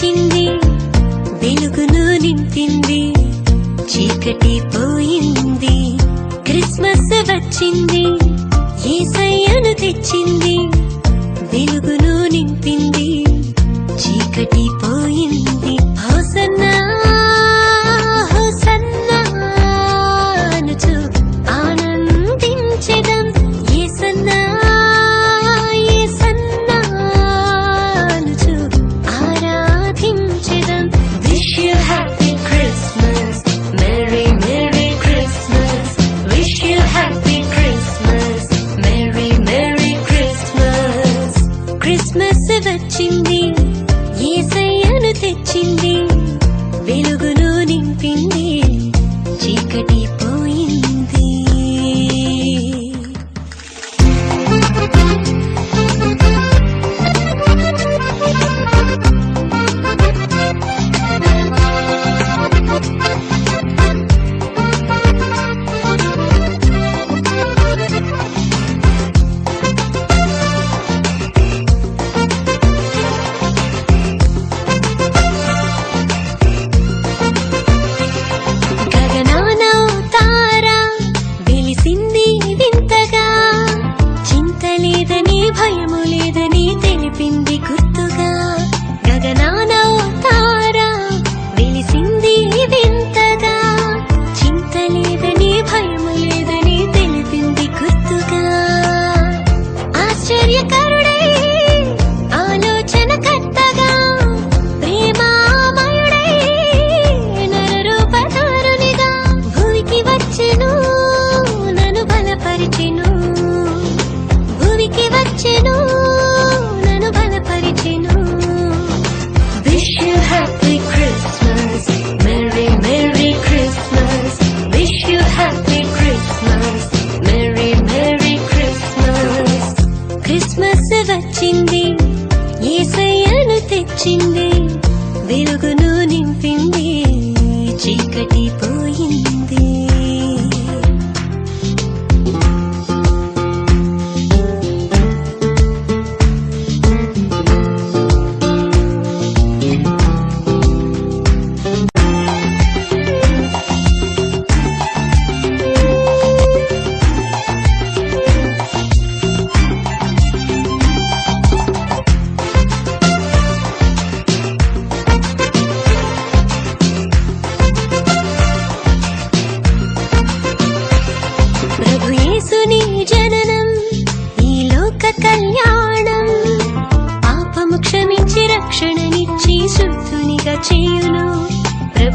వచ్చింది. వెలుగును నింపింది. చీకటి పోయింది. క్రిస్మస్ వచ్చింది. ఏ సయ్యను తెచ్చింది. వెలుగును నింపింది. చీకటి పోయింది. వచ్చింది ఏసయ్యను తెచ్చింది. వెలుగును నింపింది. వచ్చింది. ఏసయ్యను తెచ్చింది. వెలుగును నింపింది. చీకటి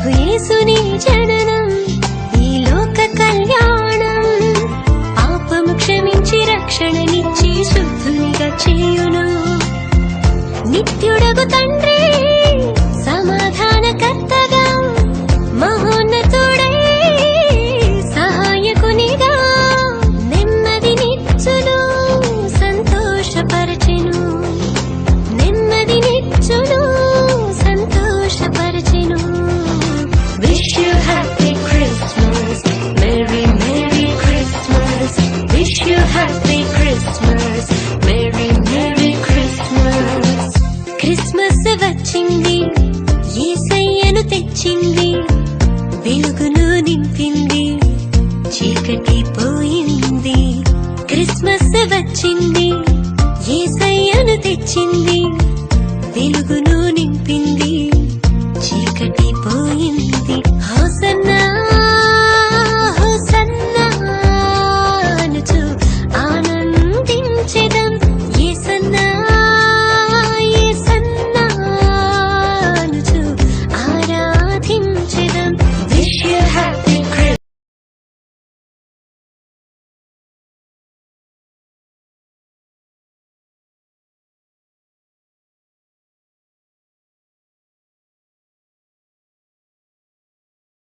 ప్రభు ఈ లోక కళ్యాణం. క్షమించి రక్షణనిచ్చి తెచ్చింది. వెలుగును నింపింది. చీకటి పోయింది. క్రిస్మస్ వచ్చింది. ఏసయ్యను తెచ్చింది. వెలుగును నింపింది.